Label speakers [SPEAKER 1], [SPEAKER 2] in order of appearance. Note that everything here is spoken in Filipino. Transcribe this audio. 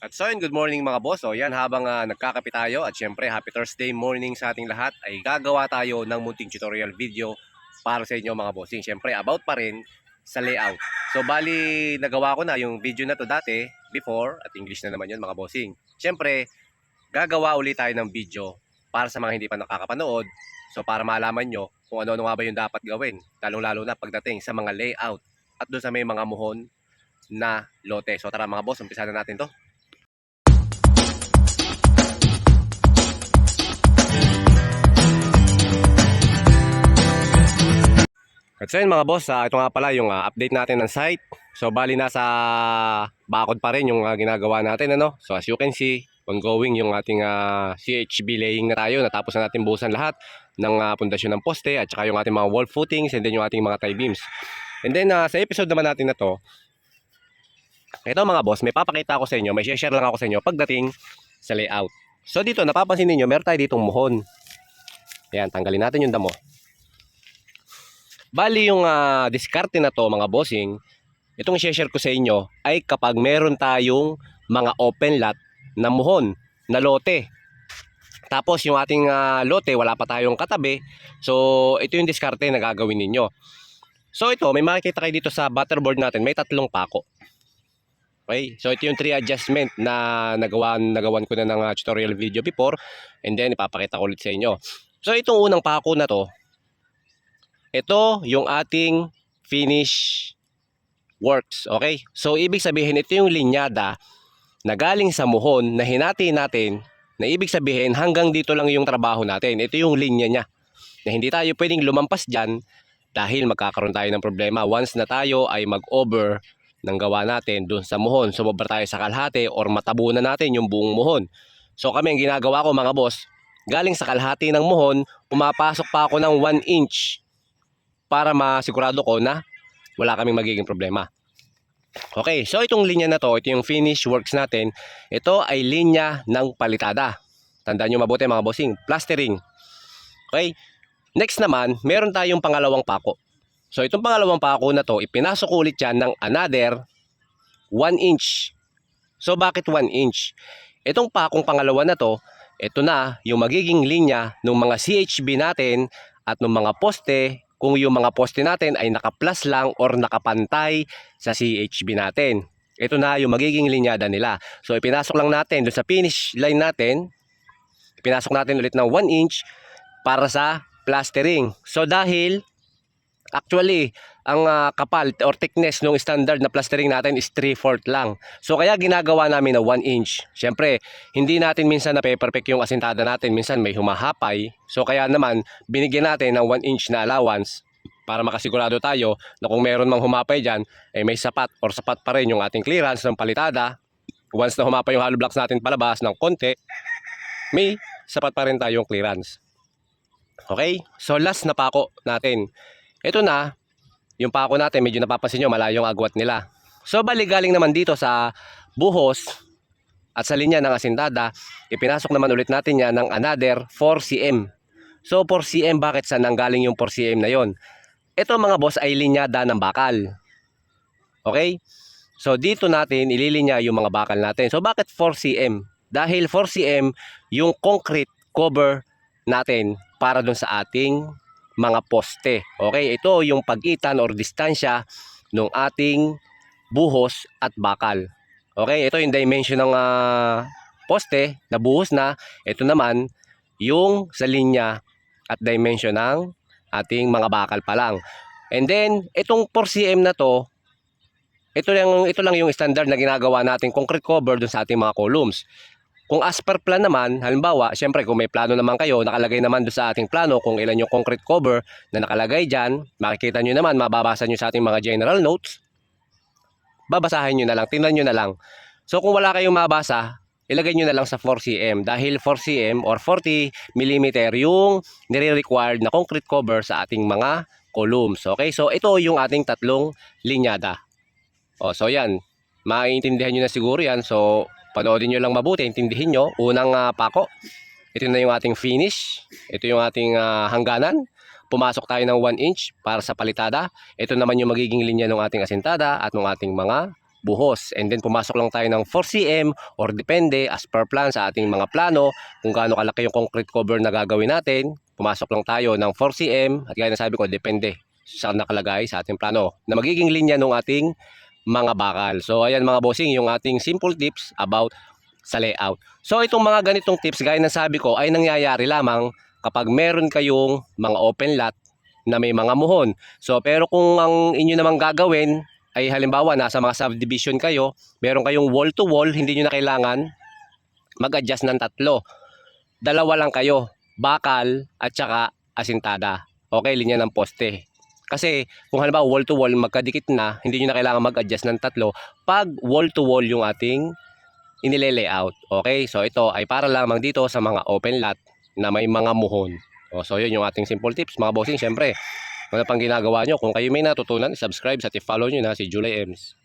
[SPEAKER 1] At so yun, good morning mga boss. So yan, habang ah, nagkakape tayo at syempre happy Thursday morning sa ating lahat ay gagawa tayo ng munting tutorial video para sa inyo mga bossing. Syempre about pa rin sa layout. So bali, nagawa ko na yung video na to dati, before, at English na naman yun mga bossing. Syempre, gagawa ulit tayo ng video para sa mga hindi pa nakakapanood. So para malaman nyo kung ano-ano nga ba yung dapat gawin. Lalong-lalo na pagdating sa mga layout at doon sa may mga muhon na lote. So tara mga boss, umpisa na natin to. So yun mga boss, ah, ito nga pala yung ah, update natin ng site. So bali nasa bakod pa rin yung ah, ginagawa natin ano. So as you can see, ongoing yung ating ah, CHB laying na tayo. Natapos na natin buhusan lahat ng ah, pundasyon ng poste at saka yung ating mga wall footings and then yung ating mga tie beams. And then ah, sa episode naman natin na to, ito mga boss, may papakita ako sa inyo, may share lang ako sa inyo pagdating sa layout. So dito, napapansin niyo meron tayo ditong muhon. Ayan, tanggalin natin yung damo. Bali yung ah, diskarte na to mga bossing, itong share ko sa inyo ay kapag meron tayong mga open lot na muhon, na lote. Tapos yung ating ah, lote, wala pa tayong katabi. So ito yung diskarte na gagawin ninyo. So ito, may makikita kayo dito sa butterboard natin, may tatlong pako. Okay? So ito yung three adjustment na nagawan, nagawan ko na ng ah, tutorial video before and then ipapakita ko ulit sa inyo. So itong unang pako na to, ito yung ating finish works. Okay? So, ibig sabihin, ito yung linyada na galing sa muhon na hinati natin na ibig sabihin hanggang dito lang yung trabaho natin. Ito yung linya niya. Na hindi tayo pwedeng lumampas dyan dahil magkakaroon tayo ng problema. Once na tayo ay mag-over ng gawa natin dun sa muhon, sumobra tayo sa kalahati or matabunan natin yung buong muhon. So kami ang ginagawa ko mga boss, galing sa kalahati ng muhon, pumapasok pa ako ng 1 inch para masigurado ko na wala kaming magiging problema. Okay, so itong linya na to, ito yung finish works natin. Ito ay linya ng palitada. Tandaan nyo mabuti mga bossing, plastering. Okay, next naman, meron tayong pangalawang pako. So itong pangalawang pako na to, ipinasok ulit yan ng another 1 inch. So bakit 1 inch? Itong pakong pangalawa na to, ito na yung magiging linya ng mga CHB natin at ng mga poste kung yung mga poste natin ay naka-plus lang or nakapantay sa CHB natin. Ito na yung magiging linyada nila. So ipinasok lang natin doon sa finish line natin, ipinasok natin ulit ng 1 inch para sa plastering. So dahil actually ang ah, kapal or thickness ng standard na plastering natin is 3/4 lang. So kaya ginagawa namin na 1 inch. Siyempre, hindi natin minsan na perfect yung asintada natin, minsan may humahapay. So kaya naman binigyan natin ng 1 inch na allowance para makasigurado tayo na kung meron mang humapay dyan, eh may sapat or sapat pa rin yung ating clearance ng palitada. Once na humapay yung hollow blocks natin palabas ng konti, may sapat pa rin tayong clearance. Okay? So last na pako natin. Ito na, yung pako natin, medyo napapansin nyo, malayong agwat nila. So bali galing naman dito sa buhos at sa linya ng asintada, ipinasok naman ulit natin yan ng another 4 cm. So 4 cm, bakit saan nanggaling yung 4 cm na yon? Ito mga boss ay linyada ng bakal. Okay? So dito natin ililinya yung mga bakal natin. So bakit 4 cm? Dahil 4 cm yung concrete cover natin para dun sa ating mga poste. Okay, ito yung pagitan or distansya ng ating buhos at bakal. Okay, ito yung dimension ng ah, poste na buhos na. Ito naman yung sa linya at dimension ng ating mga bakal pa lang. And then, itong 4cm na to, ito lang, ito lang yung standard na ginagawa nating concrete cover dun sa ating mga columns. Kung as per plan naman, halimbawa, syempre kung may plano naman kayo, nakalagay naman doon sa ating plano kung ilan yung concrete cover na nakalagay dyan, makikita nyo naman, mababasa nyo sa ating mga general notes, babasahin nyo na lang, tingnan nyo na lang. So kung wala kayong mabasa, ilagay nyo na lang sa 4cm dahil 4cm or 40 mm yung nire-required na concrete cover sa ating mga columns. Okay, so ito yung ating tatlong linyada. O, so yan, maintindihan nyo na siguro yan. So panoodin nyo lang mabuti, intindihin nyo. Unang ah, pako, ito na yung ating finish. Ito yung ating ah, hangganan. Pumasok tayo ng 1 inch para sa palitada. Ito naman yung magiging linya ng ating asintada at ng ating mga buhos. And then pumasok lang tayo ng 4cm or depende as per plan sa ating mga plano kung gaano kalaki yung concrete cover na gagawin natin. Pumasok lang tayo ng 4cm at gaya na sabi ko, depende sa nakalagay sa ating plano na magiging linya ng ating mga bakal. So ayan mga bossing, yung ating simple tips about sa layout. So itong mga ganitong tips gaya ng sabi ko ay nangyayari lamang kapag meron kayong mga open lot na may mga muhon. So pero kung ang inyo namang gagawin ay halimbawa nasa mga subdivision kayo, meron kayong wall to wall, hindi nyo na kailangan mag-adjust ng tatlo. Dalawa lang kayo, bakal at saka asintada. Okay, linya ng poste. Kasi kung halimbawa wall to wall magkadikit na, hindi nyo na kailangan mag-adjust ng tatlo pag wall to wall yung ating inile-layout. Okay, so ito ay para lamang dito sa mga open lot na may mga muhon. O, so yun yung ating simple tips mga bossing. Siyempre, ano pang ginagawa nyo? Kung kayo may natutunan, subscribe at i-follow nyo na si Julie Ems.